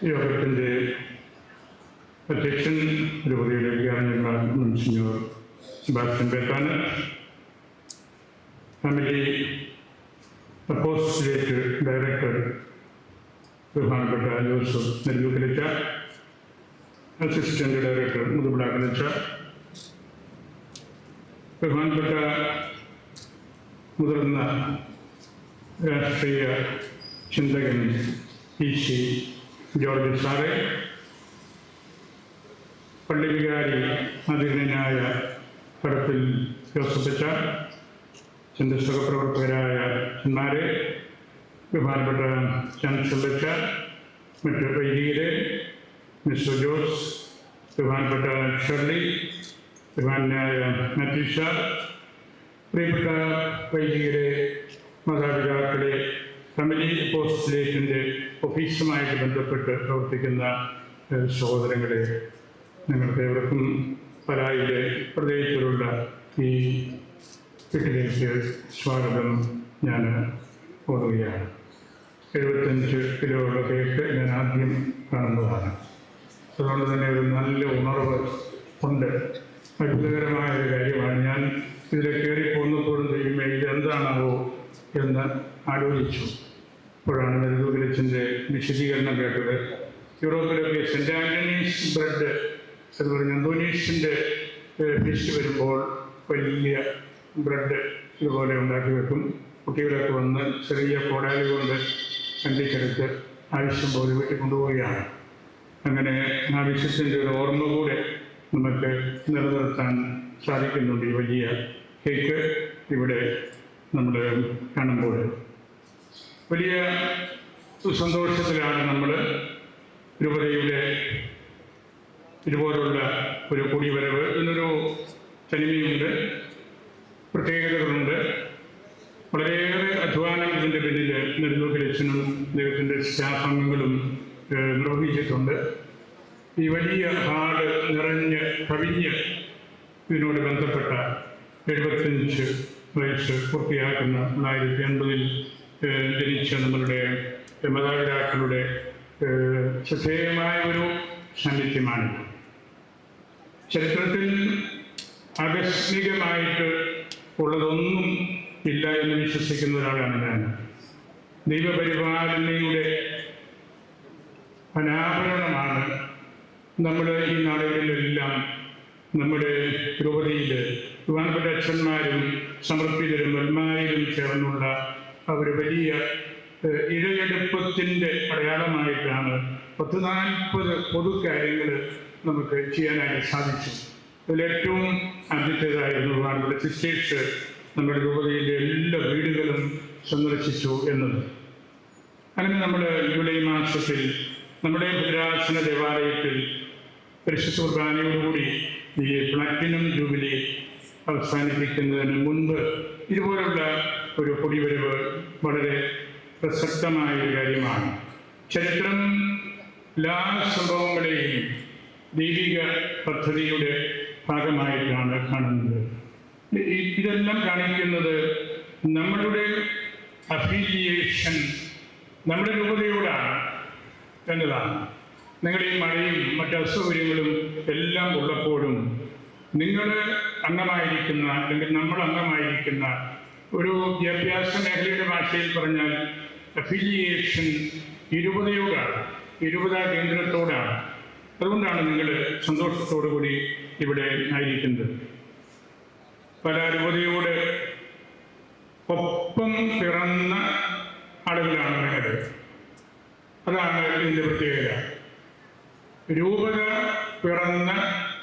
യോഗത്തിന്റെ അധ്യക്ഷൻ രൂപതയുടെ വികാരങ്ങൾ monsignor Sebastian family apostolate director ബഹുമാനപ്പെട്ട ജോസഫ് നെല്ലൂക്കലിച്ച അസിസ്റ്റന്റ് ഡയറക്ടർ മുതുപിളാക്കലിച്ച ബഹുമാനപ്പെട്ട മുതിർന്ന രാഷ്ട്രീയ ചിന്തകൻ പി സി ജോർജ് സാറെ പള്ളി വികാരി ആദരണീയനായ കടപ്പിൽ ജോസഫച്ച എന്റെ സഹപ്രവർത്തകരായ അച്ഛന്മാരെ ബഹുമാനപ്പെട്ട ചന്ദ്രശുഭച്ച മറ്റ് വൈദികരെ മിസ്റ്റർ ജോസ് ബഹുമാനപ്പെട്ട ഷെർലി ബഹുമാനായ നറ്റീഷ പ്രിയപ്പെട്ട വൈദികരെ മാതാപിതാക്കളെ ഫാമിലി പോസ്റ്റിലേറ്റിന്റെ ഓഫീസുമായിട്ട് ബന്ധപ്പെട്ട് പ്രവർത്തിക്കുന്ന സഹോദരങ്ങളെ നിങ്ങൾക്ക് ഏവർക്കും പലായിലെ പ്രദേശത്തിലുള്ള ഈ വീട്ടിലേക്ക് സ്വാഗതം ഞാൻ ഓടുകയാണ് എഴുപത്തഞ്ച് കിലോയുടെ കേക്ക് ഞാൻ ആദ്യം കാണുന്നതാണ്. അതുകൊണ്ട് തന്നെ ഒരു നല്ല ഉണർവ് ഉണ്ട്. അത്ഭുതകരമായ ഒരു കാര്യമാണ്. ഞാൻ ഇതിൽ കയറി പോകുന്നപ്പോഴും ദൈവമേ ഇതെന്താണാവോ എന്ന് ആലോചിച്ചു. അപ്പോഴാണ് നെല്ലൂരിലച്ചന്റെ വിശദീകരണം കേട്ടത്. യൂറോപ്പിലൊക്കെ സെന്റ് ആന്റണീസ് ബ്രെഡ് എന്ന് പറഞ്ഞ അന്തോനീസിന്റെ ഫിഷ് വരുമ്പോൾ വലിയ ബ്രെഡ് ഇതുപോലെ ഉണ്ടാക്കി വെക്കും. കുട്ടികളൊക്കെ വന്ന് ചെറിയ കോടാലി കൊണ്ട് കണ്ടിച്ചെടുത്ത് ആവശ്യം പോലെ വീട്ടിൽ കൊണ്ടുപോവുകയാണ്. അങ്ങനെ ആവശ്യത്തിന്റെ ഒരു ഓർമ്മ കൂടെ നമുക്ക് നിലനിർത്താൻ സാധിക്കുന്നുണ്ട് ഈ വലിയ കേക്ക് ഇവിടെ നമ്മൾ കാണുമ്പോൾ. വലിയ സന്തോഷത്തിലാണ് നമ്മൾ രൂപതയുടെ ഇതുപോലുള്ള ഒരു കൂടിവരവ് എന്നൊരു തനിമയുണ്ട് പ്രത്യേകതകളുണ്ട്. വളരെയേറെ അധ്വാനം ഇതിന്റെ പിന്നിൽ ലക്ഷണം അദ്ദേഹത്തിന്റെ സ്റ്റാഫ് അംഗങ്ങളും നിർവഹിച്ചിട്ടുണ്ട്. ഈ വലിയ ഹാൾ നിറഞ്ഞ് കവിഞ്ഞ് ഇതിനോട് ബന്ധപ്പെട്ട എഴുപത്തഞ്ച് വയസ്സ് പൂർത്തിയാക്കുന്ന തൊള്ളായിരത്തി ഏഹ്, ജനിച്ച നമ്മളുടെ മാതാപിതാക്കളുടെ ശ്രദ്ധേയമായ ഒരു സാന്നിധ്യമാണ്. ചരിത്രത്തിൽ ആകസ്മികമായിട്ട് ഉള്ളതൊന്നും ഇല്ല എന്ന് വിശ്വസിക്കുന്ന ഒരാളാണ് ഞാൻ. ദൈവപരിപാലനയുടെ അനാഭരണമാണ് നമ്മൾ ഈ നാടുകളിലെല്ലാം നമ്മുടെ ദ്രൗപതിയിൽ ബഹുമാനപ്പെട്ട അച്ഛന്മാരും സമർപ്പിതരും വന്മാരും ചേർന്നുള്ള ഒരു വലിയ ഇഴയെടുപ്പത്തിന്റെ അടയാളമായിട്ടാണ് പത്ത് നാൽപ്പത് പൊതുകാര്യങ്ങൾ നമുക്ക് ചെയ്യാനായിട്ട് സാധിച്ചു. അതിലേറ്റവും ആദ്യത്തേതായിരുന്നു ബഹുമാനപ്പെട്ട സിസ്റ്റേഴ്സ് നമ്മുടെ രൂപതയിലെ എല്ലാ വീടുകളും സന്ദർശിച്ചു എന്നത്. അങ്ങനെ നമ്മൾ ജൂലൈ മാസത്തിൽ നമ്മുടെ ഭദ്രാസന ദേവാലയത്തിൽ പരിശുദ്ധ കുർബാനയോടുകൂടി ഈ പ്ലാറ്റിനം ജൂബിലി അവസാനിപ്പിക്കുന്നതിന് മുൻപ് ഇതുപോലുള്ള ഒരു കുടിവരവ് വളരെ പ്രസക്തമായ ഒരു കാര്യമാണ്. ചരിത്രം എല്ലാ സംഭവങ്ങളെയും ദൈവിക പദ്ധതിയുടെ ഭാഗമായിട്ടാണ് കാണുന്നത്. ഇതെല്ലാം കാണിക്കുന്നത് നമ്മളുടെ അഫിലിയേഷൻ നമ്മുടെ രൂപതയോടാണ് എന്നതാണ്. നിങ്ങളുടെ ഈ മഴയും മറ്റ് അസൗകര്യങ്ങളും എല്ലാം ഉള്ളപ്പോഴും നിങ്ങൾ അംഗമായിരിക്കുന്ന അല്ലെങ്കിൽ നമ്മൾ അംഗമായിരിക്കുന്ന ഒരു വിദ്യാഭ്യാസ മേഖലയുടെ ഭാഷയിൽ പറഞ്ഞാൽ അഫിലിയേഷൻ ഇരുപതയോടാണ് ഇരുപത കേന്ദ്രത്തോടാണ്. അതുകൊണ്ടാണ് നിങ്ങൾ സന്തോഷത്തോടു കൂടി ഇവിടെ ആയിരിക്കുന്നത്. പല രൂപതയോട് ഒപ്പം പിറന്ന ആളുകളാണ് നിങ്ങൾ അതാണ് ഇതിന്റെ പ്രത്യേകത. രൂപത പിറന്ന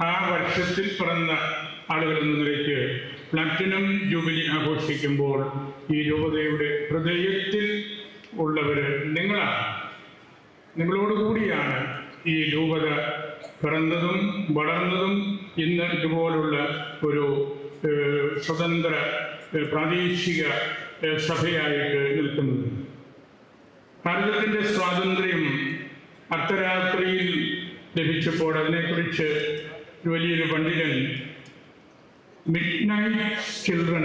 ആ വർഷത്തിൽ പിറന്ന ആളുകൾ എന്ന നിലയ്ക്ക് പ്ലാറ്റിനം ജൂബിലി ആഘോഷിക്കുമ്പോൾ ഈ രൂപതയുടെ ഹൃദയത്തിൽ ഉള്ളവർ നിങ്ങളാണ്. നിങ്ങളോടുകൂടിയാണ് ഈ രൂപത പിറന്നതും വളർന്നതും ഇന്ന് ഇതുപോലുള്ള ഒരു സ്വതന്ത്ര പ്രാദേശിക സഭയായിട്ട് നിൽക്കുന്നത്. ഭാരതത്തിന്റെ സ്വാതന്ത്ര്യം അർദ്ധരാത്രിയിൽ ലഭിച്ചപ്പോൾ അതിനെക്കുറിച്ച് വലിയൊരു പണ്ഡിതൻ മിഡ് നൈറ്റ് ചിൽഡ്രൻ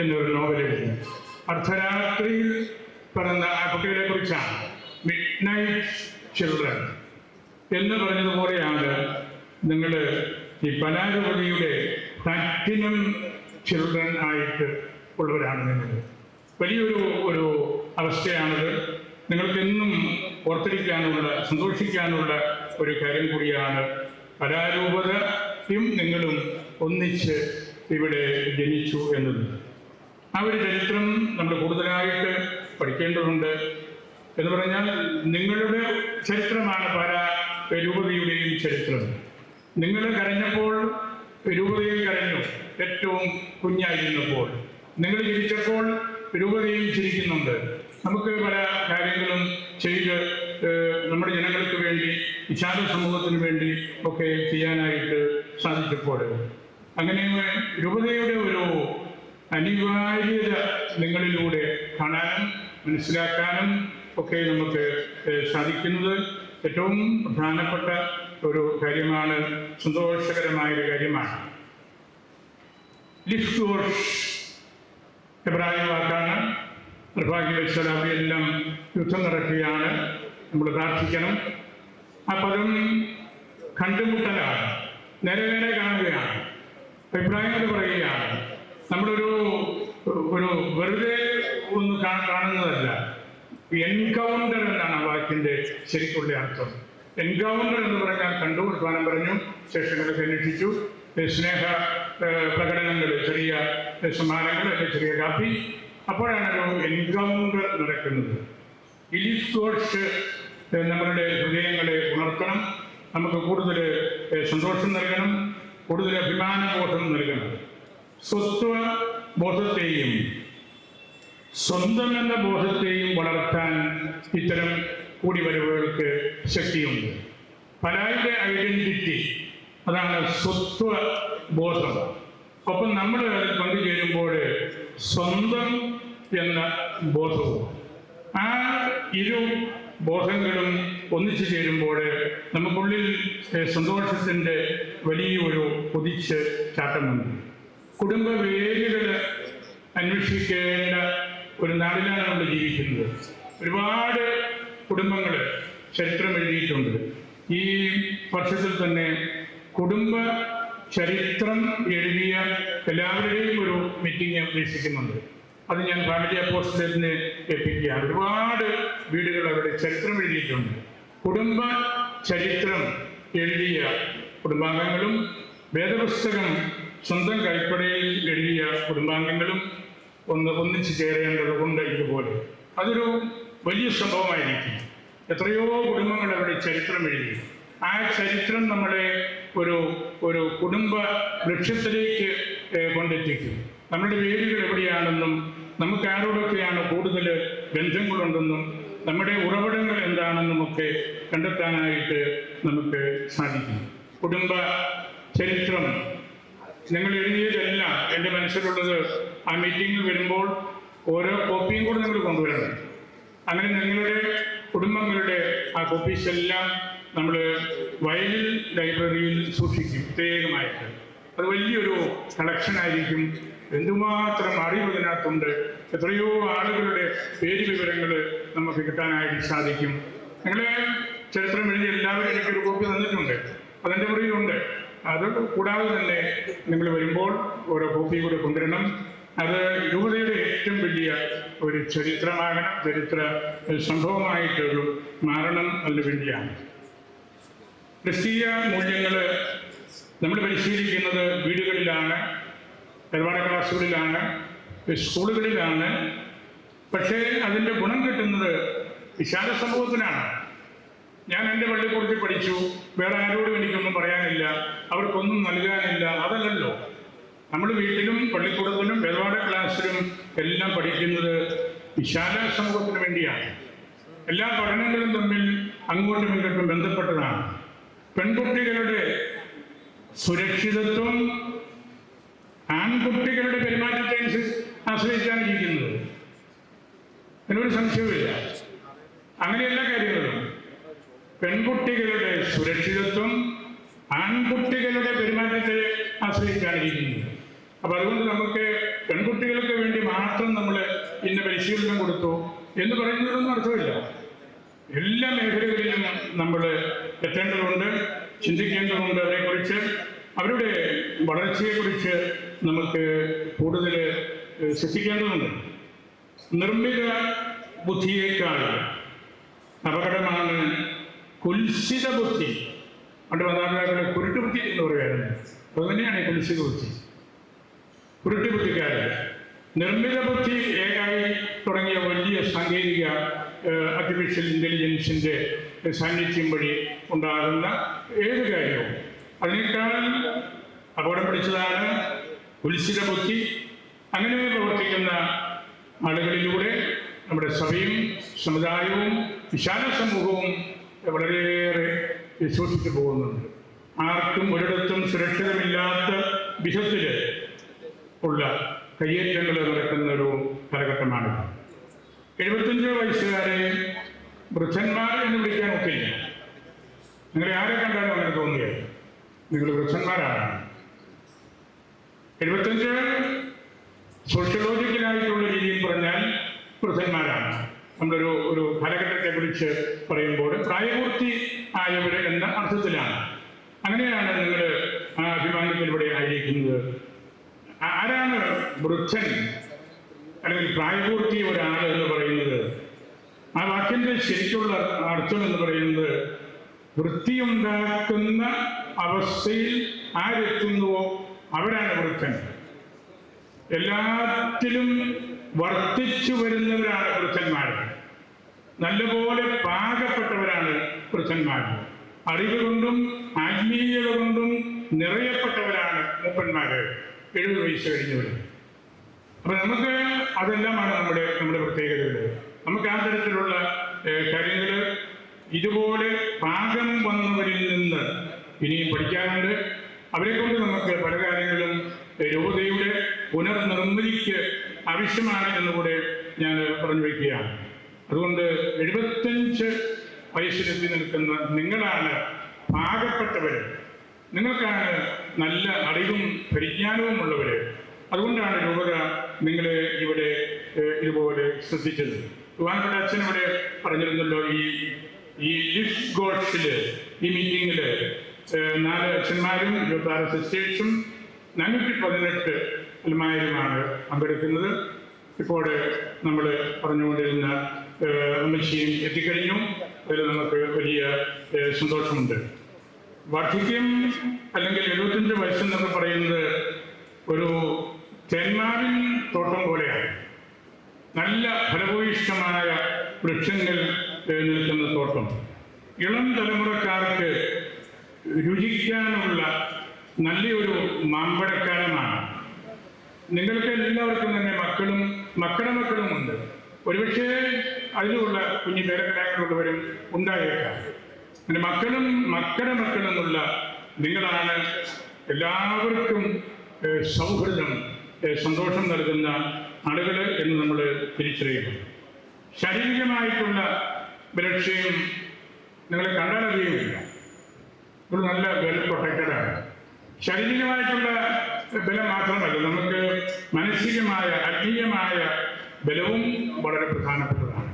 എന്നൊരു എഴുതി അർദ്ധരാത്രിയിൽ പിറന്ന ആ കുട്ടികളെ കുറിച്ചാണ്. മിഡ് നൈറ്റ് ചിൽഡ്രൻ എന്ന് പറഞ്ഞതുപോലെയാണ് നിങ്ങൾ ഈ കലാരൂപതയുടെ പ്ലാറ്റിനം ചിൽഡ്രൻ ആയിട്ട് ഉള്ളവരാണ് നിങ്ങൾ വലിയൊരു ഒരു അവസ്ഥയാണത്. നിങ്ങൾക്കെന്നും ഓർത്തിരിക്കാനുള്ള സന്തോഷിക്കാനുള്ള ഒരു കാര്യം കൂടിയാണ്. കലാരൂപതയും നിങ്ങളും ഒന്നിച്ച് ഇവിടെ ജനിച്ചു എന്നത്. ആ ഒരു ചരിത്രം നമ്മൾ കൂടുതലായിട്ട് പഠിക്കേണ്ടതുണ്ട് എന്ന് പറഞ്ഞാൽ നിങ്ങളുടെ ചരിത്രമാണ് പല രൂപതയുടെയും ചരിത്രം. നിങ്ങൾ കരഞ്ഞപ്പോൾ രൂപതയിൽ കരഞ്ഞു. ഏറ്റവും കുഞ്ഞായിരുന്നപ്പോൾ. നിങ്ങൾ ചിരിച്ചപ്പോൾ രൂപതയും ചിരിക്കുന്നുണ്ട്. നമുക്ക് പല കാര്യങ്ങളും ചെയ്ത് നമ്മുടെ ജനങ്ങൾക്ക് വേണ്ടി വിശാല സമൂഹത്തിന് വേണ്ടി ഒക്കെ ചെയ്യാനായിട്ട് സാധിച്ചപ്പോൾ. അങ്ങനെ രൂപതയുടെ ഒരു അനിവാര്യത നിങ്ങളിലൂടെ കാണാനും മനസ്സിലാക്കാനും ഒക്കെ നമുക്ക് സാധിക്കുന്നത് ഏറ്റവും പ്രധാനപ്പെട്ട ഒരു കാര്യമാണ് സന്തോഷകരമായ ഒരു കാര്യമാണ് ലിഫ്റ്റോഷ് എബ്രായ വാക്കാണ്. യുദ്ധം നടക്കുകയാണ്. നമ്മൾ പ്രാർത്ഥിക്കണം. ആ പദം കണ്ടുമുട്ടലാണ്. നേരെ നേരെ കാണുകയാണ്. അഭിപ്രായങ്ങൾ പറയുകയാണ്. നമ്മളൊരു ഒരു വെറുതെ ഒന്ന് കാണുന്നതല്ല. എൻകൗണ്ടർ എന്നാണ് ആ വാക്കിന്റെ ശരിക്കുള്ള അർത്ഥം. എൻകൗണ്ടർ എന്ന് പറഞ്ഞാൽ കണ്ടു വർത്തമാനം പറഞ്ഞു ശേഷങ്ങളൊക്കെ അന്വേഷിച്ചു. സ്നേഹ പ്രകടനങ്ങൾ ചെറിയ സമ്മാനങ്ങൾ അല്ലെങ്കിൽ ചെറിയ കാപ്പി. അപ്പോഴാണ് ഒരു എൻകൗണ്ടർ നടക്കുന്നത്. ഇലിസ്കോഷ് നമ്മളുടെ ഹൃദയങ്ങളെ ഉണർത്തണം. നമുക്ക് കൂടുതൽ സന്തോഷം നൽകണം. കൂടുതൽ അഭിമാനബോധം നൽകണം. സ്വത്വ ബോധത്തെയും സ്വന്തം എന്ന ബോധത്തെയും വളർത്താൻ ഇത്തരം കൂടിവരവുകൾക്ക് ശക്തിയുണ്ട്. പലരുടെ ഐഡന്റിറ്റി അതാണ് സ്വത്വ ബോധം. ഒപ്പം നമ്മൾ അതിൽ പങ്കുചേരുമ്പോൾ സ്വന്തം എന്ന ബോധവും. ആ ഇരു ബോധങ്ങളും ഒന്നിച്ചു ചേരുമ്പോൾ നമുക്കുള്ളിൽ സന്തോഷത്തിന്റെ വലിയൊരു കുതിച്ച് ചാട്ടമുണ്ട്. കുടുംബ വേരുകൾ അന്വേഷിക്കേണ്ട ഒരു നാടിലാണ് നമ്മൾ ജീവിക്കുന്നത്. ഒരുപാട് കുടുംബങ്ങൾ ചരിത്രം എഴുതിയിട്ടുണ്ട്. ഈ വർഷത്തിൽ തന്നെ കുടുംബ ചരിത്രം എഴുതിയ എല്ലാവരുടെയും ഒരു മീറ്റിംഗ് ഉദ്ദേശിക്കുന്നുണ്ട്. അത് ഞാൻ ഫാമിലി അപ്പോസ്റ്റലിന് എത്തിക്കുകയാണ് ഒരുപാട് വീടുകൾ അവരുടെ ചരിത്രം എഴുതിയിട്ടുണ്ട്. കുടുംബ ചരിത്രം എഴുതിയ കുടുംബാംഗങ്ങളും വേദപുസ്തകം സ്വന്തം കൈപ്പടയിൽ എഴുതിയ കുടുംബാംഗങ്ങളും ഒന്ന് ഒന്നിച്ച് ചേരേണ്ടത് കൊണ്ട് ഇതുപോലെ. അതൊരു വലിയ സംഭവമായിരിക്കും. എത്രയോ കുടുംബങ്ങൾ അവിടെ ചരിത്രം എഴുതി. ആ ചരിത്രം നമ്മളെ ഒരു ഒരു കുടുംബ ലക്ഷ്യത്തിലേക്ക് കൊണ്ടെത്തിക്കും. നമ്മുടെ വേരുകൾ എവിടെയാണെന്നും നമുക്ക് ആരോടൊക്കെയാണ് കൂടുതൽ ബന്ധങ്ങളുണ്ടെന്നും നമ്മുടെ ഉറവിടങ്ങൾ എന്താണെന്നും ഒക്കെ കണ്ടെത്താനായിട്ട് നമുക്ക് സാധിക്കും. കുടുംബ ചരിത്രം. നിങ്ങൾ എഴുതിയതെല്ലാം എന്റെ മനസ്സിലുള്ളത് ആ മീറ്റിംഗിൽ വരുമ്പോൾ ഓരോ കോപ്പിയും കൂടെ നിങ്ങൾ കൊണ്ടുവരണം. അങ്ങനെ നിങ്ങളുടെ കുടുംബങ്ങളുടെ ആ കോപ്പീസ് എല്ലാം നമ്മൾ വയലിൽ ലൈബ്രറിയിൽ സൂക്ഷിക്കും പ്രത്യേകമായിട്ട്. അത് വലിയൊരു കളക്ഷൻ ആയിരിക്കും. എന്തുമാത്രം അറിവ് ഇതിനകത്തുണ്ട് എത്രയോ ആളുകളുടെ പേര് വിവരങ്ങൾ നമുക്ക് കിട്ടാനായിട്ട് സാധിക്കും. നിങ്ങളെ ചരിത്രം എഴുതി എല്ലാവരും എനിക്കൊരു കോപ്പി തന്നിട്ടുണ്ട്. അതെന്റെ മുറിയിലുണ്ട് അത് കൂടാതെ തന്നെ നിങ്ങൾ വരുമ്പോൾ ഓരോ കോപ്പി കൂടെ കൊണ്ടുവരണം. അത് യുവതയുടെ ഏറ്റവും വലിയ ഒരു ചരിത്രമാകണം. ചരിത്ര സംഭവമായിട്ടൊരു മാറണം അതിന് വേണ്ടിയാണ്. ക്രിസ്തീയ മൂല്യങ്ങൾ നമ്മൾ പരിശീലിക്കുന്നത് വീടുകളിലാണ്. ഒരുപാട് ക്ലാസ്സുകളിലാണ് സ്കൂളുകളിലാണ്. പക്ഷേ അതിന്റെ ഗുണം കിട്ടുന്നത് വിശാല സമൂഹത്തിനാണ്. ഞാൻ എന്റെ പള്ളിക്കൂടത്തിൽ പഠിച്ചു. വേറെ ആരോടും എനിക്കൊന്നും പറയാനില്ല. അവർക്കൊന്നും നൽകാനില്ല. അതല്ലല്ലോ. നമ്മൾ വീട്ടിലും പള്ളിക്കൂടത്തിലും വേദപാഠ ക്ലാസ്സിലും എല്ലാം പഠിക്കുന്നത് വിശാല സമൂഹത്തിന് വേണ്ടിയാണ്. എല്ലാ പഠനങ്ങളും തമ്മിൽ അങ്ങോട്ടും ഇങ്ങോട്ടും ബന്ധപ്പെട്ടതാണ്. പെൺകുട്ടികളുടെ സുരക്ഷിതത്വം ആൺകുട്ടികളുടെ പെരുമാറ്റത്തെ ആശ്രയിച്ചാണ് ജീവിക്കുന്നത് അതിനൊരു സംശയവുമില്ല. അങ്ങനെ എല്ലാ കാര്യങ്ങളും. പെൺകുട്ടികളുടെ സുരക്ഷിതത്വം ആൺകുട്ടികളുടെ പെരുമാറ്റത്തെ ആശ്രയിച്ചാണ് ജീവിക്കുന്നത് അപ്പൊ അതുകൊണ്ട് നമുക്ക് പെൺകുട്ടികൾക്ക് വേണ്ടി മാത്രം നമ്മൾ ഇന്ന പരിശീലനം കൊടുത്തു എന്ന് പറയുന്നതൊന്നും അർത്ഥമില്ല. എല്ലാ മേഖലകളിലും നമ്മൾ എത്തേണ്ടതുണ്ട് ചിന്തിക്കേണ്ടതുണ്ട് അതേക്കുറിച്ച്. അവരുടെ വളർച്ചയെക്കുറിച്ച് നമുക്ക് കൂടുതൽ ശ്രദ്ധിക്കേണ്ടതുണ്ട്. നിർമ്മിത ബുദ്ധിയേക്കാൾ അപകടമാണ് കുൽസിത ബുദ്ധി. പണ്ട് മാതാപിതാക്കളെ കുരുട്ടുബുദ്ധി എന്ന് പറയുമായിരുന്നു. അതുതന്നെയാണ് കുൽസിത ബുദ്ധി? കുരുട്ടുബുദ്ധിക്കാരൻ നിർമ്മിത ബുദ്ധി ഏകായി തുടങ്ങിയ വലിയ സാങ്കേതിക ആർട്ടിഫിഷ്യൽ ഇന്റലിജൻസിന്റെ സാന്നിധ്യം വഴി ഉണ്ടാകുന്ന ഏത് കാര്യവും. അതിനേക്കാൾ അപകടം പിടിച്ചതാണ് ഉത്സിത പൊത്തി അങ്ങനെ പ്രവർത്തിക്കുന്ന ആളുകളിലൂടെ നമ്മുടെ സഭയും സമുദായവും വിശാല സമൂഹവും വളരെയേറെ വിശ്വസിച്ചു പോകുന്നുണ്ട്. ആർക്കും ഒരിടത്തും സുരക്ഷിതമില്ലാത്ത വിധത്തിൽ ഉള്ള കയ്യേറ്റങ്ങൾ നടക്കുന്ന ഒരു കാലഘട്ടമാണ്. എഴുപത്തഞ്ച് വയസ്സുകാരെ വൃദ്ധന്മാർ എന്ന് വിളിക്കാൻ ഒക്കില്ല. നിങ്ങളെ ആരെ കണ്ടാലും അങ്ങനെ തോന്നിയത് നിങ്ങൾ വൃദ്ധന്മാരാണ്. എഴുപത്തഞ്ച് സോഷ്യോളജിക്കലായിട്ടുള്ള രീതിയിൽ പറഞ്ഞാൽ വൃദ്ധന്മാരാണ് നമ്മളൊരു ഒരു കാലഘട്ടത്തെ കുറിച്ച് പറയുമ്പോൾ പ്രായപൂർത്തി ആയവർ എന്ന അർത്ഥത്തിലാണ്. അങ്ങനെയാണ് നിങ്ങൾ ആ അഭിമാനത്തിലൂടെ ആയിരിക്കുന്നത്. ആരാണ് വൃദ്ധൻ? അല്ലെങ്കിൽ പ്രായപൂർത്തി ഒരാൾ എന്ന് പറയുന്നത്? ആ വാക്കിന്റെ ശരിക്കുള്ള അർത്ഥം എന്ന് പറയുന്നത് വൃത്തിയുണ്ടാക്കുന്ന അവസ്ഥയിൽ ആരെത്തുന്നുവോ അവരാണ് വൃദ്ധൻ എല്ലാത്തിലും വർദ്ധിച്ചു വരുന്നവരാണ് വൃദ്ധന്മാർ നല്ലപോലെ പാകപ്പെട്ടവരാണ് വൃദ്ധന്മാർ അറിവ് കൊണ്ടും ആത്മീയത കൊണ്ടും നിറയപ്പെട്ടവരാണ് മൂപ്പന്മാര്. എഴുപത് വയസ്സ് കഴിഞ്ഞവർ അപ്പൊ നമുക്ക് അതെല്ലാമാണ് നമ്മുടെ നമ്മുടെ പ്രത്യേകതകൾ. നമുക്ക് ആ തരത്തിലുള്ള കാര്യങ്ങൾ ഇതുപോലെ പാകം വന്നവരിൽ നിന്ന് ഇനിയും പഠിക്കാനുണ്ട്. അവരെ കൊണ്ട് നമുക്ക് പല കാര്യങ്ങളും രൂപതയുടെ പുനർനിർമ്മിതിക്ക് ആവശ്യമാണ് എന്നുകൂടെ ഞാൻ പറഞ്ഞു വയ്ക്കുകയാണ്. അതുകൊണ്ട് എഴുപത്തഞ്ച് വയസ്സിലെത്തി നിൽക്കുന്ന നിങ്ങളാണ് പാകപ്പെട്ടവർ നിങ്ങൾക്കാണ് നല്ല അറിവും പരിജ്ഞാനവും ഉള്ളവർ അതുകൊണ്ടാണ് രൂപത നിങ്ങളെ ഇവിടെ ഇതുപോലെ ശ്രദ്ധിച്ചത്. ബഹുമാനപ്പെട്ട അച്ഛൻ ഇവിടെ പറഞ്ഞിരുന്നല്ലോ ഈ ഈ ലിഫ് ഗോഡ്സിൽ ഈ മീറ്റിങ്ങിൽ നാല് അച്ഛന്മാരും ഇരുപത്തി ആറ് സിസ്റ്റേഴ്സും നാനൂറ്റി പതിനെട്ട് അൽമാരുമാണ് പങ്കെടുക്കുന്നത്. ഇപ്പോൾ നമ്മൾ പറഞ്ഞുകൊണ്ടിരുന്ന അമ്മച്ചിയും എത്തിക്കഴിഞ്ഞു. അതിൽ നമുക്ക് വലിയ സന്തോഷമുണ്ട്. വാർദ്ധക്യം അല്ലെങ്കിൽ എഴുപത്തഞ്ച് വയസ്സെന്നൊക്കെ പറയുന്നത് ഒരു തെന്മാവിൻ തോട്ടം പോലെയാണ്. നല്ല ഫലഭൂയിഷ്ടമായ വൃക്ഷങ്ങൾ നിൽക്കുന്ന തോട്ടം. ഇളം തലമുറക്കാർക്ക് രുചിക്കാനുള്ള നല്ലൊരു മാമ്പഴക്കാലമാണ്. നിങ്ങൾക്ക് എല്ലാവർക്കും തന്നെ മക്കളും മക്കളുടെ മക്കളുമുണ്ട്. ഒരുപക്ഷെ അതിലുള്ള കുഞ്ഞു പേരക്കിടാക്കളുള്ളവരും ഉണ്ടായേക്കാം. പിന്നെ മക്കളും മക്കളുടെ മക്കളുമുള്ള നിങ്ങളാണ് എല്ലാവർക്കും സൗഹൃദം സന്തോഷം നൽകുന്ന ആളുകൾ എന്ന് നമ്മൾ തിരിച്ചറിയുന്നു. ശാരീരികമായിട്ടുള്ള ബലക്ഷയും നിങ്ങളെ കണ്ടാൽ അറിയുമില്ല ഒരു നല്ല വെൽ പ്രൊട്ടക്റ്റഡ് ആണ്. ശാരീരികമായിട്ടുള്ള ബലം മാത്രമല്ല നമുക്ക് മാനസികമായ ആത്മീയമായ ബലവും വളരെ പ്രധാനപ്പെട്ടതാണ്.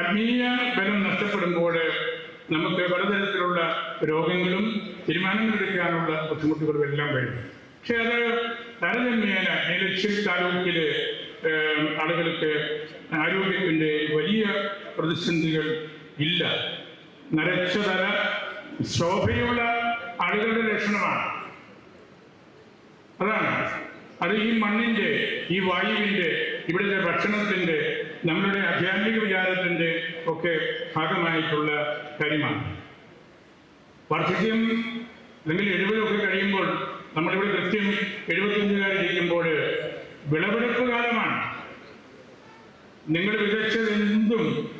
ആത്മീയ ബലം നഷ്ടപ്പെടുമ്പോൾ നമുക്ക് പലതരത്തിലുള്ള രോഗങ്ങളും തീരുമാനങ്ങളെടുക്കാനുള്ള ബുദ്ധിമുട്ടുകളും എല്ലാം വരും. പക്ഷെ അത് താരതമ്യേന ലക്ഷ്യ താലൂക്കിലെ ആളുകൾക്ക് ആരോഗ്യത്തിന്റെ വലിയ പ്രതിസന്ധികൾ ഇല്ല. നരച്ച ശോഭയുള്ള ആളുകളുടെ ലക്ഷണമാണ്. അതാണ്. അത് ഈ മണ്ണിന്റെ ഈ വായുവിന്റെ ഇവിടുത്തെ ഭക്ഷണത്തിന്റെ നമ്മളുടെ ആധ്യാത്മിക വിചാരത്തിന്റെ ഒക്കെ ഭാഗമായിട്ടുള്ള കാര്യമാണ്. വാർദ്ധക്യം അല്ലെങ്കിൽ എഴുപതൊക്കെ കഴിയുമ്പോൾ നമ്മളിവിടെ കൃത്യം എഴുപത്തിയഞ്ചുകാരിരിക്കുമ്പോൾ വിളവെടുപ്പ് കാലമാണ്. നിങ്ങൾ വിതച്ചതെന്തും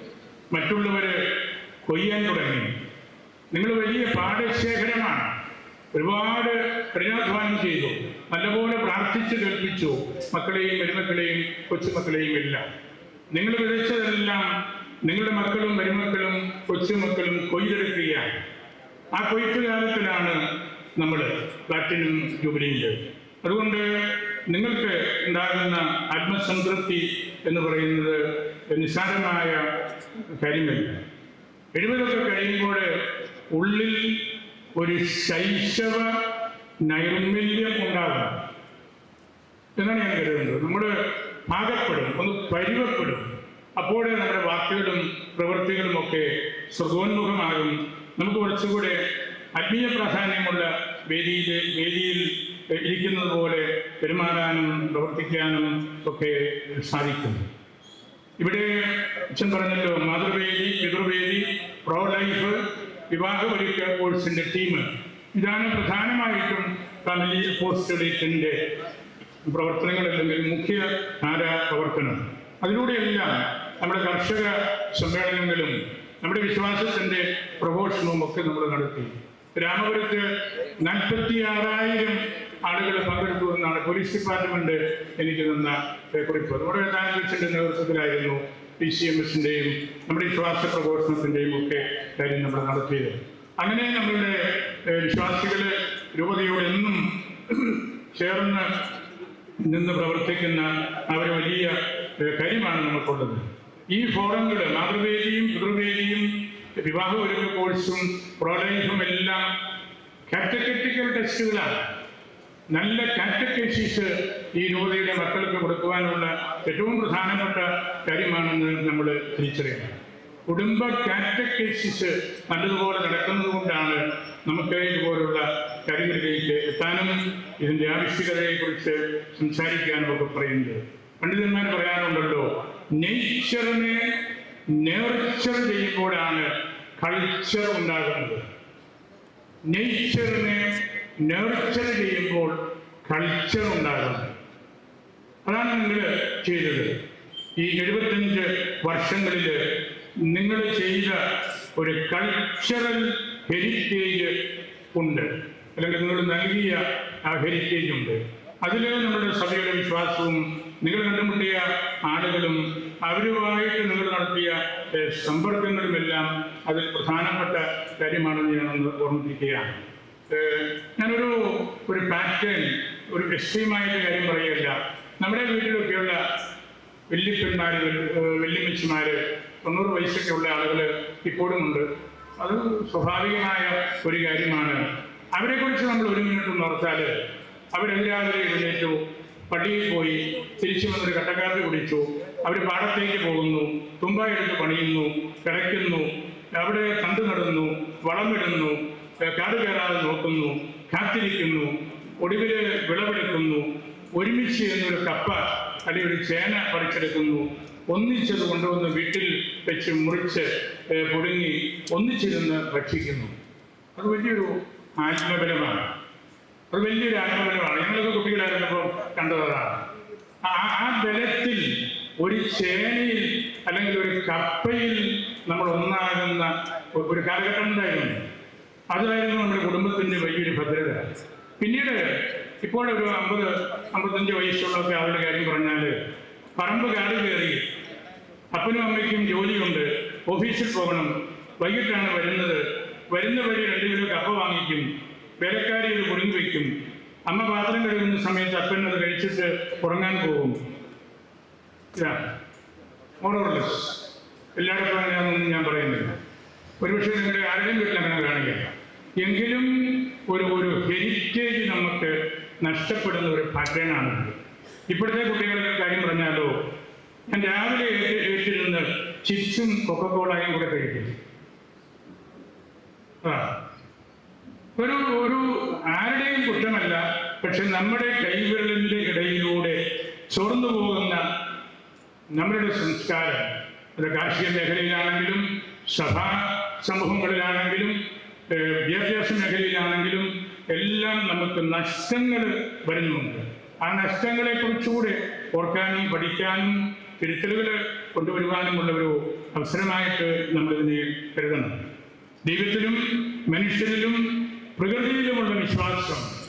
മറ്റുള്ളവര് കൊയ്യാൻ തുടങ്ങി. നിങ്ങൾ വലിയ പാഠശേഖരമാണ്. ഒരുപാട് കഠിനാധ്വാനം ചെയ്തു. നല്ലപോലെ പ്രാർത്ഥിച്ച് കേൾപ്പിച്ചു. മക്കളെയും മരുമക്കളെയും കൊച്ചുമക്കളെയും എല്ലാം. നിങ്ങൾ വിതച്ചതെല്ലാം നിങ്ങളുടെ മക്കളും മരുമക്കളും കൊച്ചുമക്കളും കൊയ്തെടുക്കുകയാണ്. ആ കൊയ്ത്ത് കാലത്തിലാണ് നമ്മൾ പ്ലാറ്റിനും ജൂബിലിയിൽ അതുകൊണ്ട് നിങ്ങൾക്ക് ഉണ്ടാകുന്ന ആത്മസംതൃപ്തി എന്ന് പറയുന്നത് നിസ്സാരമായ കാര്യമല്ല. എഴുപതൊക്കെ കഴിയുമ്പോൾ ഉള്ളിൽ ഒരു ശൈശവ നൈർമല്യം ഉണ്ടാകും എന്നാണ് ഞാൻ കരുതുന്നത്. നമ്മൾ പാകപ്പെടും ഒന്ന് പരിവപ്പെടും അപ്പോഴേ നമ്മുടെ വാക്കുകളും പ്രവൃത്തികളും ഒക്കെ സുഖോന്മുഖമാകും. നമുക്ക് കുറച്ചുകൂടെ ആത്മീയ പ്രാധാന്യമുള്ള വേദിയിൽ വേദിയിൽ ഇരിക്കുന്നത് പോലെ പെരുമാറാനും പ്രവർത്തിക്കാനും ഒക്കെ സാധിക്കും ഇവിടെ അച്ഛൻ പറഞ്ഞല്ലോ മാതൃവേദി പിതൃവേദി പ്രോ ലൈഫ് വിവാഹ പരീക്ഷ കോഴ്സിന്റെ ടീം. ഇതാണ് പ്രധാനമായിട്ടും ഫാമിലി പോസ്റ്റേഷന്റെ പ്രവർത്തനങ്ങൾ അല്ലെങ്കിൽ മുഖ്യ ധാര പ്രവർത്തനം. അതിലൂടെയെല്ലാം നമ്മുടെ കർഷക സമ്മേളനങ്ങളും നമ്മുടെ വിശ്വാസത്തിന്റെ പ്രഘോഷണവും ഒക്കെ നമ്മൾ നടത്തി. രാമപുരത്ത് നാൽപ്പത്തി ആറായിരം ആളുകൾ പങ്കെടുത്തു എന്നാണ് പോലീസ് ഡിപ്പാർട്ട്മെന്റ് എനിക്ക് തന്ന കുറിപ്പ് നമ്മുടെ താങ്കളുടെ നേതൃത്വത്തിലായിരുന്നു പി സി എം എസിന്റെയും നമ്മുടെ വിശ്വാസ പ്രഘോഷണത്തിന്റെയും ഒക്കെ കാര്യം നമ്മൾ നടത്തിയത്. അങ്ങനെ നമ്മളുടെ വിശ്വാസികൾ രൂപതയോട് എന്നും ചേർന്ന് നിന്ന് പ്രവർത്തിക്കുന്ന ആ ഒരു വലിയ കാര്യമാണ് നമുക്കുള്ളത് ഈ ഫോറങ്ങൾ മാതൃവേദിയും പിതൃവേദിയും വിവാഹ ഒരുങ്ങ കോഴ്സും പ്രോലൈഫും എല്ലാം കാറ്റഗറ്റിക്കൽ ടെസ്റ്റുകളാണ്. നല്ല കാറ്റഗൈസിസ് ഈ രൂപതയുടെ മക്കൾക്ക് കൊടുക്കുവാനുള്ള ഏറ്റവും പ്രധാനപ്പെട്ട കാര്യമാണെന്ന് നമ്മൾ തിരിച്ചറിയണം. കുടുംബ കാറ്റഗൈസിസ് നല്ലതുപോലെ നടക്കുന്നത് കൊണ്ടാണ് നമുക്ക് ഇതുപോലുള്ള കാര്യങ്ങളിലേക്ക് എത്താനും ഇതിന്റെ ആവശ്യകതയെക്കുറിച്ച് സംസാരിക്കാനും ഒക്കെ പറയുന്നത്. പണ്ഡിതന്മാർ പറയാറുണ്ടല്ലോ നേച്ചറിനെ നേർച്ചർ ചെയ്യുമ്പോഴാണ് കൾച്ചർ ഉണ്ടാകുന്നത്. നേച്ചറിനെ നേർച്ചർ ചെയ്യുമ്പോൾ കൾച്ചർ ഉണ്ടാകുന്നത് അതാണ് നിങ്ങൾ ചെയ്തത്. ഈ എഴുപത്തഞ്ച് വർഷങ്ങളിൽ നിങ്ങൾ ചെയ്ത ഒരു കൾച്ചറൽ ഹെരിറ്റേജ് ഉണ്ട്. അല്ലെങ്കിൽ നിങ്ങൾ നൽകിയ ആ ഹെരിറ്റേജ് ഉണ്ട്. അതിൽ നമ്മുടെ സഭയുടെ വിശ്വാസവും നിങ്ങൾ കണ്ടുമുട്ടിയ ആളുകളും അവരുമായിട്ട് നിങ്ങൾ നടത്തിയ സമ്പർക്കങ്ങളുമെല്ലാം അതിൽ പ്രധാനപ്പെട്ട കാര്യമാണെന്ന് ഞാൻ ഓർമ്മിപ്പിക്കുകയാണ്. ഞാനൊരു ഒരു പാറ്റേൺ ഒരു എക്സ്ട്രീമായിട്ട് കാര്യം പറയുകയല്ല. നമ്മുടെ വീട്ടിലൊക്കെയുള്ള വല്യപ്പന്മാര് ഏഹ്, വല്യമ്മച്ചിമാര് തൊണ്ണൂറ് വയസ്സൊക്കെ ഉള്ള ആളുകൾ ഇപ്പോഴും ഉണ്ട്. അത് സ്വാഭാവികമായ ഒരു കാര്യമാണ്. അവരെക്കുറിച്ച് നമ്മൾ ഒരു മിനിറ്റ് ഒന്ന് ഓർത്താൽ അവരെതിരാവിലെ എഴുന്നേറ്റു പള്ളിയിൽ പോയി തിരിച്ചു വന്നൊരു കട്ടക്കാരത്ത് കുടിച്ചു അവർ പാടത്തേക്ക് പോകുന്നു തുമ്പ എടുത്ത് പണിയുന്നു കിടക്കുന്നു അവിടെ കണ്ടു നടുന്നു വളമിടുന്നു ഏഹ് കാട് കയറാതെ നോക്കുന്നു കാത്തിരിക്കുന്നു ഒടുവിൽ വിളവെടുക്കുന്നു ഒരുമിച്ച് എന്നൊരു കപ്പ അല്ലെങ്കിൽ ഒരു ചേന പറിച്ചെടുക്കുന്നു. ഒന്നിച്ചത് കൊണ്ടുവന്ന് വീട്ടിൽ വെച്ച് മുറിച്ച് പൊടുങ്ങി ഒന്നിച്ചിരുന്ന് ഭക്ഷിക്കുന്നു. അത് വലിയൊരു ആത്മബലമാണ്. അത് വലിയൊരു ആത്മബലമാണ്. ഞങ്ങളൊക്കെ കുട്ടികളായിരുന്നപ്പോൾ കണ്ടതാണ്. ആ ബലത്തിൽ ഒരു ചേനയിൽ അല്ലെങ്കിൽ ഒരു കപ്പയിൽ നമ്മൾ ഒന്നാകുന്ന ഒരു കാലഘട്ടം ഉണ്ടായിരുന്നു. അതായിരുന്നു നമ്മുടെ കുടുംബത്തിന്റെ വലിയൊരു ഭദ്രത. പിന്നീട് ഇപ്പോഴൊരു അമ്പത് അമ്പത്തഞ്ച് വയസ്സുള്ളൊക്കെ ആളുടെ കാര്യം പറഞ്ഞാൽ പറമ്പ് കാട് കയറി അപ്പനും അമ്മയ്ക്കും ജോലിയുണ്ട് ഓഫീസിൽ പോകണം. വൈകിട്ടാണ് വരുന്നത്. വരുന്ന വഴി രണ്ട് കിലോ കപ്പ വാങ്ങിക്കും. വേലക്കാരി ഒരു കുടുങ്ങി വയ്ക്കും. അമ്മ പാത്രം കഴുകുന്ന സമയത്ത് അപ്പൻ അത് കഴിച്ചിട്ട് ഉറങ്ങാൻ പോകും. മോറോർലെസ് എല്ലായിടത്തും അങ്ങനെയാണെന്ന് ഞാൻ പറയുന്നില്ല. ഒരുപക്ഷെ നിങ്ങളുടെ ആരുടെയും വീട്ടിൽ അങ്ങനെ കാണില്ല എങ്കിലും ഒരു ഒരു ഹെരിറ്റേജ് നമുക്ക് നഷ്ടപ്പെടുന്ന ഒരു പാറ്റേണാണ് ഇപ്പോഴത്തെ കുട്ടികളുടെ കാര്യം പറഞ്ഞാലോ ഞാൻ രാവിലെ ഏറ്റ് ഏറ്റിരുന്ന് ചിപ്സും കൊക്കക്കോളയും കൂടെ കഴിക്കും. ഒരു ഒരു ആരുടെയും കുറ്റമല്ല പക്ഷെ നമ്മുടെ കൈവിരലിന്റെ ഇടയിലൂടെ ചോർന്നു പോകുന്ന നമ്മളുടെ സംസ്കാരം അത് കാർഷിക മേഖലയിലാണെങ്കിലും സഭാ സമൂഹങ്ങളിലാണെങ്കിലും വിദ്യാഭ്യാസ മേഖലയിലാണെങ്കിലും എല്ലാം നമുക്ക് നഷ്ടങ്ങൾ വരുന്നുണ്ട്. ആ നഷ്ടങ്ങളെ കുറിച്ചുകൂടെ ഓർക്കാനും പഠിക്കാനും തിരുത്തലുകൾ കൊണ്ടുവരുവാനുമുള്ള ഒരു അവസരമായിട്ട് നമ്മളിതിനെ കരുതണം. ദൈവത്തിലും മനുഷ്യരിലും പ്രകൃതിയിലുമുള്ള വിശ്വാസം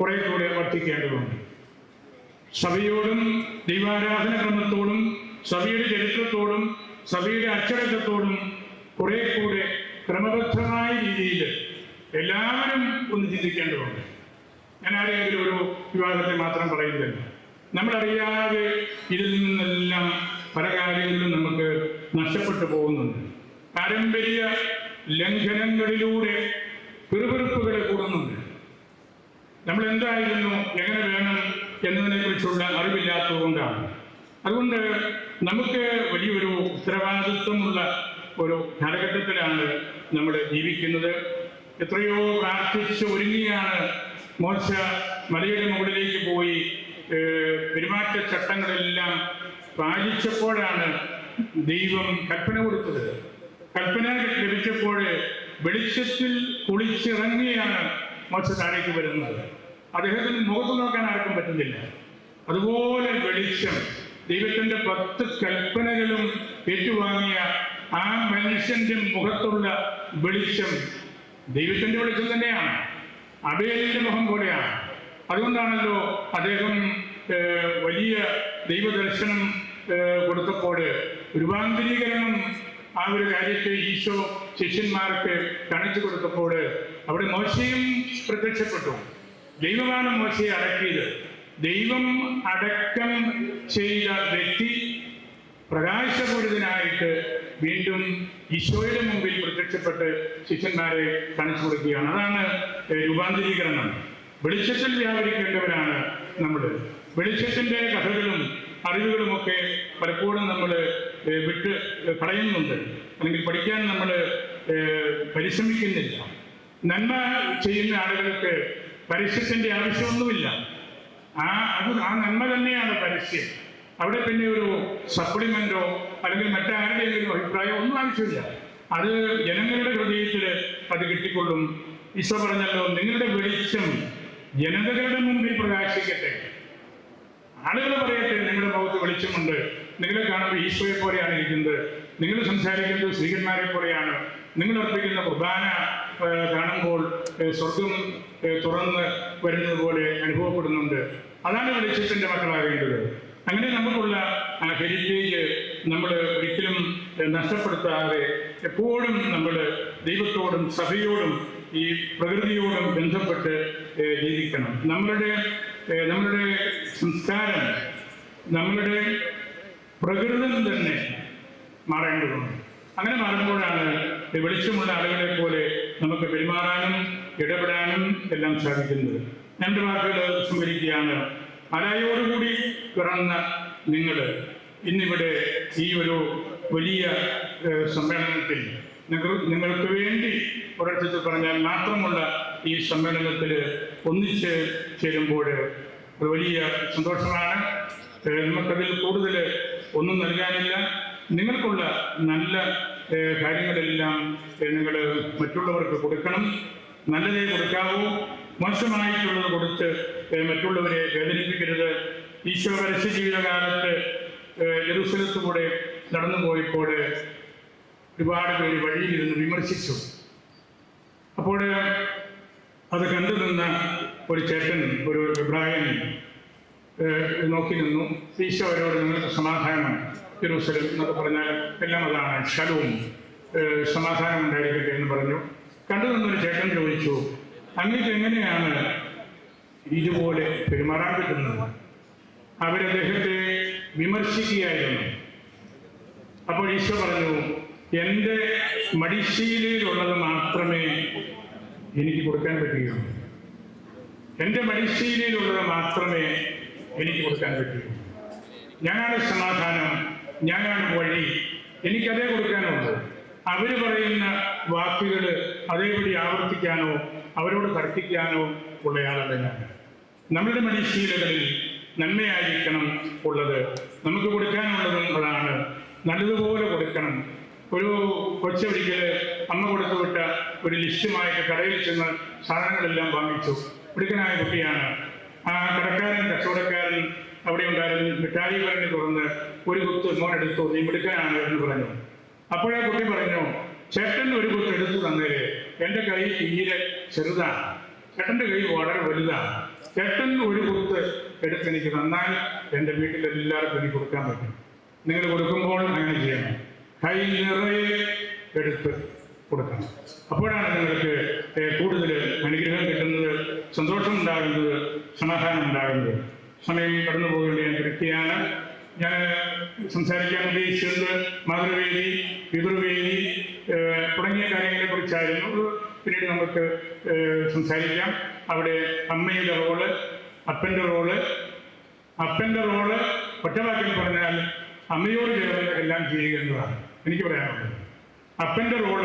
കുറെ കൂടെ വർദ്ധിക്കേണ്ടതുണ്ട്. സഭയോടും ദൈവാരാധന ക്രമത്തോടും സഭയുടെ ചരിത്രത്തോടും സഭയുടെ അച്ചടക്കത്തോടും കുറെ കൂടെ ക്രമബദ്ധമായ രീതിയിൽ എല്ലാവരും ഒന്ന് ചിന്തിക്കേണ്ടതുണ്ട്. ഞാൻ ആരെങ്കിലും ഒരു വിവാദത്തെ മാത്രം പറയുന്നില്ല. നമ്മളറിയാതെ ഇതിൽ നിന്നെല്ലാം പല കാര്യങ്ങളിലും നമുക്ക് നഷ്ടപ്പെട്ടു പോകുന്നുണ്ട്. പാരമ്പര്യ ലംഘനങ്ങളിലൂടെ പിറുപിറുപ്പുകൾ കൂടുന്നുണ്ട്. നമ്മൾ എന്തായിരുന്നു എങ്ങനെ വേണം എന്നതിനെ കുറിച്ചുള്ള അറിവില്ലാത്തതുകൊണ്ടാണ്. അതുകൊണ്ട് നമുക്ക് വലിയൊരു ഉത്തരവാദിത്വമുള്ള ഒരു കാലഘട്ടത്തിലാണ് നമ്മൾ ജീവിക്കുന്നത് എത്രയോ പ്രാർത്ഥിച്ച് ഒരുങ്ങിയാണ് മോശ മലയുടെ മുകളിലേക്ക് പോയി പെരുമാറ്റ പെരുമാറ്റച്ചട്ടങ്ങളെല്ലാം പാലിച്ചപ്പോഴാണ് ദൈവം കൽപ്പന കൊടുത്തത്. കൽപ്പന ലഭിച്ചപ്പോൾ വെളിച്ചത്തിൽ കുളിച്ചിറങ്ങിയാണ് മോശ താഴേക്ക് വരുന്നത്. അദ്ദേഹത്തിന് മുഖത്ത് നോക്കാൻ ആർക്കും പറ്റുന്നില്ല. അതുപോലെ വെളിച്ചം ദൈവത്തിന്റെ പത്ത് കൽപ്പനകളും ഏറ്റുവാങ്ങിയ ആ മനുഷ്യന്റെ മുഖത്തുള്ള വെളിച്ചം ദൈവത്തിന്റെ വെളിച്ചം തന്നെയാണ്. അബേലിന്റെ മുഖം പോലെയാണ്. അതുകൊണ്ടാണല്ലോ അദ്ദേഹം വലിയ ദൈവദർശനം കൊടുത്തപ്പോൾ രൂപാന്തരീകരണം ആ ഒരു കാര്യത്തെ ഈശോ ശിഷ്യന്മാർക്ക് കാണിച്ചു കൊടുത്തപ്പോൾ അവിടെ മോശയും പ്രത്യക്ഷപ്പെട്ടു. ദൈവമാണ് മോശയെ അടക്കിയത്. ദൈവം അടക്കം ചെയ്ത വ്യക്തി പ്രകാശപൂരിതനായിട്ട് വീണ്ടും ഈശോയുടെ മുമ്പിൽ പ്രത്യക്ഷപ്പെട്ട് ശിഷ്യന്മാരെ കാണിച്ചു കൊടുക്കുകയാണ്. അതാണ് രൂപാന്തരീകരണം. വെളിച്ചത്തിൽ വ്യാപരിക്കേണ്ടവരാണ് നമ്മൾ വെളിച്ചത്തിന്റെ കഥകളും അറിവുകളും ഒക്കെ പലപ്പോഴും നമ്മൾ വിട്ട് കളയുന്നുണ്ട്. അല്ലെങ്കിൽ പഠിക്കാൻ നമ്മൾ പരിശ്രമിക്കുന്നില്ല. നന്മ ചെയ്യുന്ന ആളുകൾക്ക് പരസ്യത്തിന്റെ ആവശ്യമൊന്നുമില്ല. ആ അത് ആ നന്മ തന്നെയാണ് പരസ്യം. അവിടെ പിന്നെ ഒരു സപ്ലിമെന്റോ അല്ലെങ്കിൽ മറ്റാരുടെയെങ്കിലും അഭിപ്രായം ഒന്നും ആവശ്യമില്ല. അത് ജനങ്ങളുടെ ഹൃദയത്തിൽ അത് കിട്ടിക്കൊള്ളും. ഈശോ പറഞ്ഞല്ലോ നിങ്ങളുടെ വെളിച്ചം ജനതകളുടെ മുമ്പിൽ പ്രകാശിക്കട്ടെ. ആളുകൾ പറയട്ടെ നിങ്ങളുടെ മുഖത്ത് വെളിച്ചമുണ്ട്. നിങ്ങളെ കാണുമ്പോൾ ഈശോയെ പോലെയാണ് ഇരിക്കുന്നത്. നിങ്ങൾ സംസാരിക്കുന്നത് സ്ത്രീകന്മാരെ പോലെയാണ്. നിങ്ങൾ അർപ്പിക്കുന്ന പ്രധാന കാണുമ്പോൾ സ്വർഗം തുറന്ന് വരുന്നത് പോലെ അനുഭവപ്പെടുന്നുണ്ട്. അതാണ് വെളിച്ചത്തിന്റെ മക്കളാകേണ്ടത്. അങ്ങനെ നമുക്കുള്ള ആ ഹെരിറ്റേജ് നമ്മൾ ഒരിക്കലും നഷ്ടപ്പെടുത്താതെ എപ്പോഴും നമ്മൾ ദൈവത്തോടും സഭയോടും ഈ പ്രകൃതിയോടും ബന്ധപ്പെട്ട് ജീവിക്കണം. നമ്മളുടെ നമ്മളുടെ സംസ്കാരം നമ്മളുടെ പ്രകൃതം തന്നെ മാറേണ്ടതുണ്ട്. അങ്ങനെ മാറുമ്പോഴാണ് വെളിച്ചമുള്ള ആളുകളെ പോലെ നമുക്ക് പെരുമാറാനും ഇടപെടാനും എല്ലാം സാധിക്കുന്നത്. രണ്ട് വാക്കുകൾ സംഭരിക്കുകയാണ്. അലായോടുകൂടി പിറന്ന നിങ്ങൾ ഇന്നിവിടെ ഈ ഒരു വലിയ സമ്മേളനത്തിൽ നിങ്ങൾ നിങ്ങൾക്ക് വേണ്ടി ഒരർത്ഥത്തിൽ പറഞ്ഞാൽ മാത്രമുള്ള ഈ സമ്മേളനത്തിൽ ഒന്നിച്ച് ചേരുമ്പോൾ വലിയ സന്തോഷമാണ്. നമുക്കതിൽ കൂടുതൽ ഒന്നും നൽകാനില്ല. നിങ്ങൾക്കുള്ള നല്ല കാര്യങ്ങളെല്ലാം നിങ്ങൾ മറ്റുള്ളവർക്ക് കൊടുക്കണം. നല്ലതേ കൊടുക്കാവൂ. മോശമായിട്ടുള്ളത് കൊടുത്ത് മറ്റുള്ളവരെ വേദനിപ്പിക്കരുത്. ഈശോ പരസ്യ ജീവിതകാലത്ത് യെരൂശലത്തുകൂടെ നടന്നു പോയപ്പോൾ ഒരുപാട് പേര് വഴിയിലിരുന്ന് വിമർശിച്ചു. അപ്പോൾ അത് കണ്ടു നിന്ന ഒരു ചേട്ടൻ ഒരു ഇബ്രാഹിം നോക്കി നിന്നു. ഈശോ അവരോട് നിങ്ങൾക്ക് സമാധാനം ജെറൂസലം എന്നൊക്കെ പറഞ്ഞാൽ എല്ലാം അതാണ്. ഷലവും സമാധാനം ഉണ്ടായിരിക്കട്ടെ എന്ന് പറഞ്ഞു. കണ്ടു നിന്നൊരു ചേട്ടൻ ചോദിച്ചു അങ്ങേക്ക് എങ്ങനെയാണ് ഇതുപോലെ പെരുമാറാൻ പറ്റുന്നത്? അവരദ്ദേഹത്തെ വിമർശിക്കുകയായിരുന്നു. അപ്പോൾ ഈശോ പറഞ്ഞു എന്റെ മടിശീലയിലുള്ളത് മാത്രമേ എനിക്ക് കൊടുക്കാൻ പറ്റുകയുള്ളൂ. എന്റെ മടിശീലയിലുള്ളത് മാത്രമേ എനിക്ക് കൊടുക്കാൻ പറ്റൂ ഞാനാണ് സമാധാനം ഞാനാണ് വഴി എനിക്കതേ കൊടുക്കാനുള്ളൂ. അവർ പറയുന്ന വാക്കുകൾ അതേപടി ആവർത്തിക്കാനോ അവരോട് തർക്കിക്കാനോ ഉള്ളയാളല്ല. ഞാൻ നമ്മളുടെ മനുഷ്യശീലകളിൽ നന്മയായിരിക്കണം ഉള്ളത്. നമുക്ക് കൊടുക്കാനുള്ളത് എന്നുള്ളതാണ് നല്ലതുപോലെ കൊടുക്കണം. ഒരു കൊച്ചൊരിക്കൽ അമ്മ കൊടുത്തു വിട്ട ഒരു ലിസ്റ്റുമായിട്ട് കടയിൽ ചെന്ന് സാധനങ്ങളെല്ലാം വാങ്ങിച്ചു. മിടുക്കനായ കുട്ടിയാണ്. ആ കടക്കാരൻ കച്ചവടക്കാരൻ അവിടെ ഉണ്ടായിരുന്നു. മിഠായി പറഞ്ഞ് തുറന്ന് ഒരു കുത്ത് മോനെടുത്തു നീ മിടുക്കനാണ് എന്ന് പറഞ്ഞു. അപ്പോഴേ കുട്ടി പറഞ്ഞു ചേട്ടൻ ഒരു കുത്ത് എടുത്തു തന്നേര്. എന്റെ കൈ തീരെ ചെറുതാണ്. ചേട്ടന്റെ കൈ വളരെ വലുതാണ്. ചേട്ടൻ ഒരു കുത്ത് എടുത്ത് എനിക്ക് തന്നാൽ എന്റെ വീട്ടിൽ എല്ലാവർക്കും എനിക്ക് കൊടുക്കാൻ പറ്റും. നിങ്ങൾ കൊടുക്കുമ്പോൾ അങ്ങനെ ചെയ്യണം. കൈ നിറയെ എടുത്ത് കൊടുക്കണം. അപ്പോഴാണ് നിങ്ങൾക്ക് കൂടുതൽ അനുഗ്രഹം കിട്ടുന്നത് സന്തോഷം ഉണ്ടാകുന്നത് സമാധാനം ഉണ്ടാകുന്നത്. സമയം കടന്നു പോകേണ്ട ഞാൻ തൃപ്തിയാണ് ഞാൻ സംസാരിക്കാൻ ഉദ്ദേശിച്ചത് മാതൃവേദി പിതൃവേദി തുടങ്ങിയ കാര്യങ്ങളെ അത് പിന്നീട് നമുക്ക് സംസാരിക്കാം. അവിടെ അമ്മയുടെ റോൾ അപ്പന്റെ റോൾ. അപ്പന്റെ റോൾ ഒറ്റവാക്കിൽ പറഞ്ഞാൽ അമ്മയോട് ചേർന്ന് എല്ലാം ചെയ്യുക എന്നതാണ് എനിക്ക് പറയാനുള്ളത്. അപ്പന്റെ റോൾ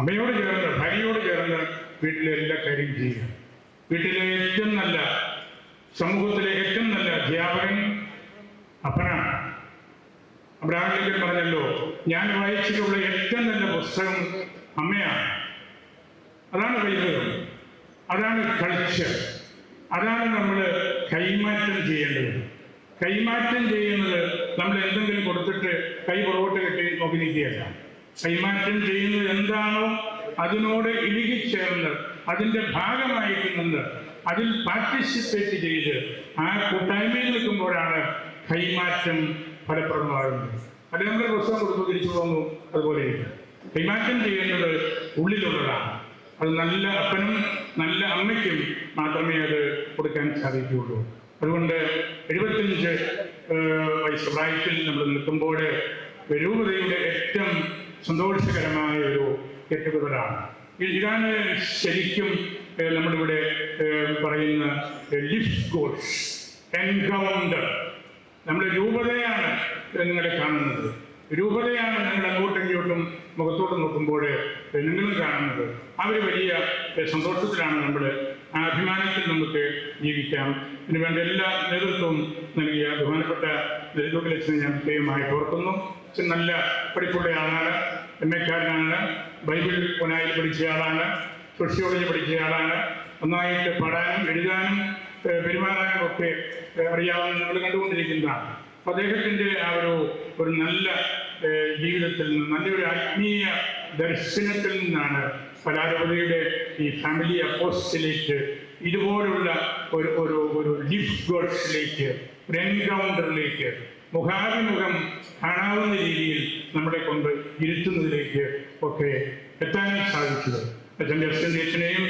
അമ്മയോട് ചേർന്ന് ഭാര്യയോട് ചേർന്ന് വീട്ടിലെ എല്ലാ കാര്യം ചെയ്യുക. വീട്ടിലെ ഏറ്റവും നല്ല സമൂഹത്തിലെ ഏറ്റവും നല്ല അധ്യാപകൻ അപ്പനാണ്. അബ്രഹാം പറഞ്ഞല്ലോ ഞാൻ വായിച്ചിട്ടുള്ള ഏറ്റവും നല്ല പുസ്തകം അമ്മയാണ്. അതാണ് വൈഭവം അതാണ് കൾച്ചർ അതാണ് നമ്മൾ കൈമാറ്റം ചെയ്യേണ്ടത്. കൈമാറ്റം ചെയ്യുന്നത് നമ്മൾ എന്തെങ്കിലും കൊടുത്തിട്ട് കൈ പുറകോട്ട് കെട്ടി നോക്കി കൈമാറ്റം ചെയ്യുന്നത് എന്താണോ അതിനോട് ഇഴുകിച്ചേർന്ന് അതിന്റെ ഭാഗമായിട്ട് നിന്ന് അതിൽ പാർട്ടിസിപ്പേറ്റ് ചെയ്ത് ആ കൂട്ടായ്മയിൽ നിൽക്കുമ്പോഴാണ് കൈമാറ്റം ഫലപ്രദമാകുന്നത്. അല്ലെങ്കിൽ പുസ്തകം കൊടുത്തു തിരിച്ചു പോകുന്നു. അതുപോലെ കൈമാറ്റം ചെയ്യേണ്ടത് ഉള്ളിലുള്ളതാണ്. അത് നല്ല അപ്പനും നല്ല അമ്മയ്ക്കും മാത്രമേ അത് കൊടുക്കാൻ സാധിക്കുകയുള്ളൂ. അതുകൊണ്ട് എഴുപത്തിയഞ്ച് ഏഹ്, വയസ്സ് പ്രായത്തിൽ നമ്മൾ നിൽക്കുമ്പോൾ രൂപതയുടെ ഏറ്റവും സന്തോഷകരമായ ഒരു കെട്ടുകതലാണ് ഇതാണ് ശരിക്കും നമ്മളിവിടെ പറയുന്ന ലിഫ്റ്റ് ഗോഡ്സ് എൻകൗണ്ടർ. നമ്മുടെ രൂപതയാണ് നിങ്ങളെ കാണുന്നത്. രൂപതയാണ് നിങ്ങൾ അങ്ങോട്ടും ഇങ്ങോട്ടും മുഖത്തോട്ട് നോക്കുമ്പോൾ നിങ്ങളും കാണുന്നത്. അവർ വലിയ സന്തോഷത്തിലാണ് നമ്മൾ അഭിമാനത്തിൽ നമുക്ക് ജീവിക്കാം. ഇതിനു വേണ്ട എല്ലാ നേതൃത്വവും നൽകിയ ബഹുമാനപ്പെട്ട നേതൃത്വത്തിലെ ഞാൻ പ്രത്യേകമായി ഓർക്കുന്നു. നല്ല പഠിപ്പുള്ള ആളാണ്. എം എക്കാരനാണ് ബൈബിൾ പൊനായിൽ പഠിച്ച ആളാണ്. സോഷ്യോളജി പഠിച്ച ആളാണ്. നന്നായിട്ട് പാടാനും എഴുതാനും പെരുമാറാനും ഒക്കെ അറിയാവുന്ന നമ്മൾ കണ്ടുകൊണ്ടിരിക്കുന്നതാണ് അപ്പൊ അദ്ദേഹത്തിന്റെ ആ ഒരു ഒരു നല്ല ജീവിതത്തിൽ നിന്ന് നല്ലൊരു ആത്മീയ ദർശനത്തിൽ നിന്നാണ് പലാരപതിയുടെ ഈ ഫാമിലി അപ്പോസ്റ്റിലേക്ക് ഇതുപോലുള്ള ഒരു ഒരു ഒരു ലിഫ് ഗോഡ്സിലേക്ക് ഒരു എൻകൗണ്ടറിലേക്ക് മുഖാഭിമുഖം കാണാവുന്ന രീതിയിൽ നമ്മളെ കൊണ്ട് ഇരുത്തുന്നതിലേക്ക് ഒക്കെ എത്താൻ സാധിച്ചത്. അച്ഛന്റെ അച്ഛന്റെ അച്ഛനെയും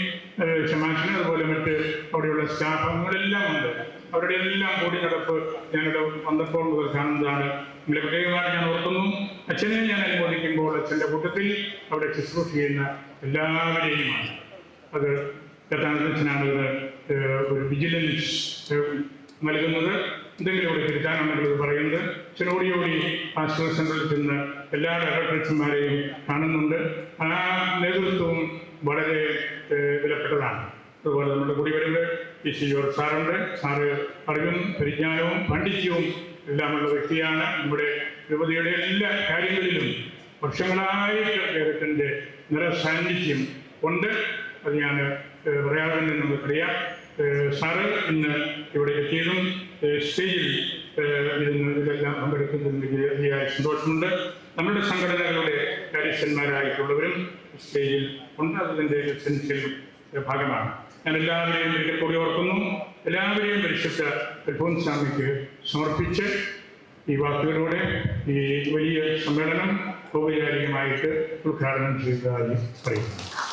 ക്ഷമാശനും അതുപോലെ മറ്റ് അവിടെയുള്ള സ്റ്റാഫ് അംഗങ്ങളെല്ലാം ഉണ്ട്. അവരുടെ എല്ലാം കൂടി നടപ്പ് ഞാനിവിടെ വന്നപ്പോൾ മുതൽ കാണുന്നതാണ്. നമ്മളെ ഞാൻ ഓർക്കുന്നു. അച്ഛനെ ഞാൻ അനുമോദിക്കുമ്പോൾ അച്ഛന്റെ കൂട്ടത്തിൽ അവിടെ ശുശ്രൂഷ ചെയ്യുന്ന എല്ലാവരെയുമാണ് അത് കഥാനച്ഛനാണ് ഇത് ഒരു വിജിലൻസ് നൽകുന്നത്. എന്തെങ്കിലും ഇവിടെ തിരുത്താനുണ്ടെങ്കിൽ ഇത് പറയുന്നത്. ചിലോടിയോടി ആശ്രയ സെന്ററിൽ ചെന്ന് എല്ലാ ഡയറക്ടർമാരെയും കാണുന്നുണ്ട്. ആ നേതൃത്വവും വളരെ വിലപ്പെട്ടതാണ്. അതുപോലെ നമ്മുടെ കൂടി വരുന്നത് പി സി ജോർജ് സാറുണ്ട്. സാറ് അറിവും പരിജ്ഞാനവും പാണ്ഡിത്യവും എല്ലാമുള്ള വ്യക്തിയാണ് നമ്മുടെ യുവതിയുടെ എല്ലാ കാര്യങ്ങളിലും വർഷങ്ങളായിട്ട് അദ്ദേഹത്തിന്റെ നിറസാന്നിധ്യം ഉണ്ട്. അത് ഞാൻ പറയാതെ നമുക്കറിയാം. സാറ് ഇന്ന് ഇവിടെ എത്തിയതും സ്റ്റേജിൽ ഇരുന്ന് ഇതെല്ലാം പങ്കെടുക്കുന്നതിൽ വലിയ സന്തോഷമുണ്ട്. നമ്മുടെ സംഘടനകളുടെ കാര്യസ്ഥന്മാരായിട്ടുള്ളവരും സ്റ്റേജിൽ ഉണ്ട്. അതിന്റെ എസെൻഷ്യൽ ഭാഗമാണ്. ഞാൻ എല്ലാവരെയും ഒരിക്കൽ കൂടി ഓർക്കുന്നു. എല്ലാവരെയും പരിശുദ്ധ സ്വാമിക്ക് സമർപ്പിച്ച് ഈ വാക്കുകളിലൂടെ ഈ വലിയ സമ്മേളനം ഔപചാരികമായിട്ട് ഉദ്ഘാടനം ചെയ്തതായി പറയുന്നു.